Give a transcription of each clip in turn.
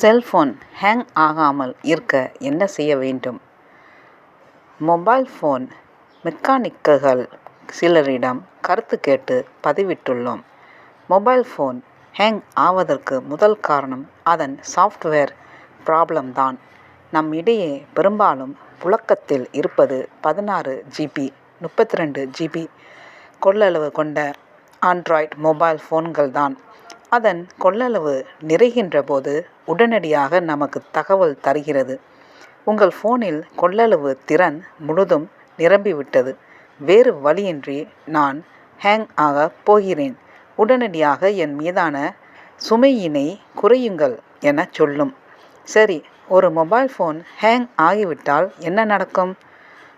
Cellphone hang ஆகாமல் இருக்க என்ன செய்ய வேண்டும்? மொபைல் ஃபோன் மெக்கானிக்குகள் சிலரிடம் கருத்து கேட்டு பதிவிட்டுள்ளோம். மொபைல் ஃபோன் ஹேங் ஆவதற்கு முதல் காரணம் அதன் சாஃப்ட்வேர் ப்ராப்ளம் தான். நம் இடையே பெரும்பாலும் புழக்கத்தில் இருப்பது பதினாறு ஜிபி முப்பத்தி ரெண்டு ஜிபி கொள்ளளவு கொண்ட ஆண்ட்ராய்ட் மொபைல் ஃபோன்கள் தான். அதன் கொள்ளளவு நிறைகின்ற போது உடனடியாக நமக்கு தகவல் தருகிறது. உங்கள் ஃபோனில் கொள்ளளவு திறன் முழுதும் நிரம்பிவிட்டது. வேறு வழியின்றி நான் ஹேங் ஆக போகிறேன். உடனடியாக என் மீதான சுமையினை குறையுங்கள் என சொல்லும். சரி ஒரு மொபைல் ஃபோன் ஹேங் ஆகிவிட்டால் என்ன நடக்கும்?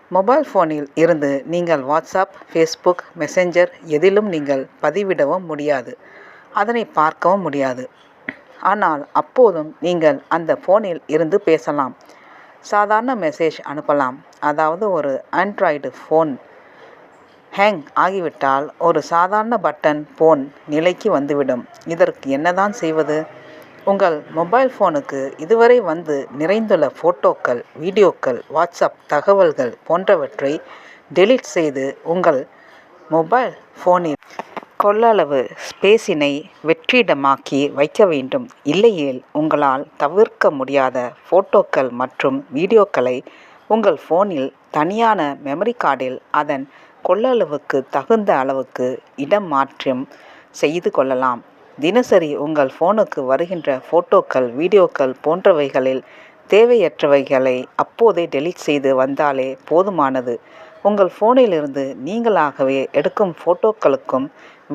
மொபைல் ஃபோனில் இருந்து நீங்கள் வாட்ஸ்அப் ஃபேஸ்புக் மெசஞ்சர் எதிலும் நீங்கள் பதிவிடவும் முடியாது. அதனை பார்க்கவும் முடியாது. ஆனால் அப்போதும் நீங்கள் அந்த ஃபோனில் இருந்து பேசலாம். சாதாரண மெசேஜ் அனுப்பலாம். அதாவது ஒரு ஆண்ட்ராய்டு ஃபோன் ஹேங் ஆகிவிட்டால் ஒரு சாதாரண பட்டன் ஃபோன் நிலைக்கு வந்துவிடும். இதற்கு என்னதான் செய்வது? உங்கள் மொபைல் ஃபோனுக்கு இதுவரை வந்து நிறைந்துள்ள ஃபோட்டோக்கள் வீடியோக்கள் வாட்ஸ்அப் தகவல்கள் போன்றவற்றை டெலீட் செய்து உங்கள் மொபைல் ஃபோனில் கொள்ளளவு ஸ்பேஸினை வெற்றிடமாக்கி வைக்க வேண்டும். இல்லையேல் உங்களால் தவிர்க்க முடியாத ஃபோட்டோக்கள் மற்றும் வீடியோக்களை உங்கள் ஃபோனில் தனியான மெமரி கார்டில் அதன் கொள்ளளவுக்கு தகுந்த அளவுக்கு இடம் மாற்றம் செய்து கொள்ளலாம். தினசரி உங்கள் ஃபோனுக்கு வருகின்ற ஃபோட்டோக்கள் வீடியோக்கள் போன்றவைகளில் தேவையற்றவைகளை அப்போதே டெலீட் செய்து வந்தாலே போதுமானது. உங்கள் ஃபோனிலிருந்து நீங்களாகவே எடுக்கும் ஃபோட்டோக்களுக்கும்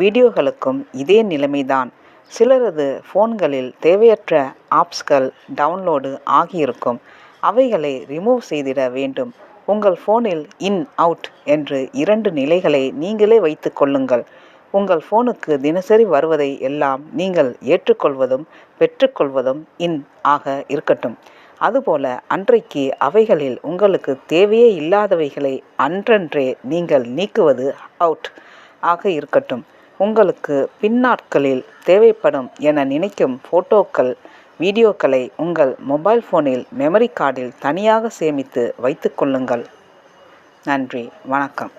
வீடியோக்களுக்கும் இதே நிலைமைதான். சிலரது ஃபோன்களில் தேவையற்ற ஆப்ஸ்கள் டவுன்லோடு ஆகியிருக்கும். அவைகளை ரிமூவ் செய்திட வேண்டும். உங்கள் ஃபோனில் இன் அவுட் என்று இரண்டு நிலைகளை நீங்களே வைத்து கொள்ளுங்கள். உங்கள் ஃபோனுக்கு தினசரி வருவதை எல்லாம் நீங்கள் ஏற்றுக்கொள்வதும் பெற்றுக்கொள்வதும் இன் ஆக இருக்கட்டும். அதுபோல அன்றைக்கு அவைகளில் உங்களுக்கு தேவையே இல்லாதவைகளை அன்றன்றே நீங்கள் நீக்குவது அவுட் ஆக இருக்கட்டும். உங்களுக்கு பின்னாட்களில் தேவைப்படும் என நினைக்கும் ஃபோட்டோக்கள் வீடியோக்களை உங்கள் மொபைல் ஃபோனில் மெமரி கார்டில் தனியாக சேமித்து வைத்துக்கொள்ளுங்கள் நன்றி வணக்கம்.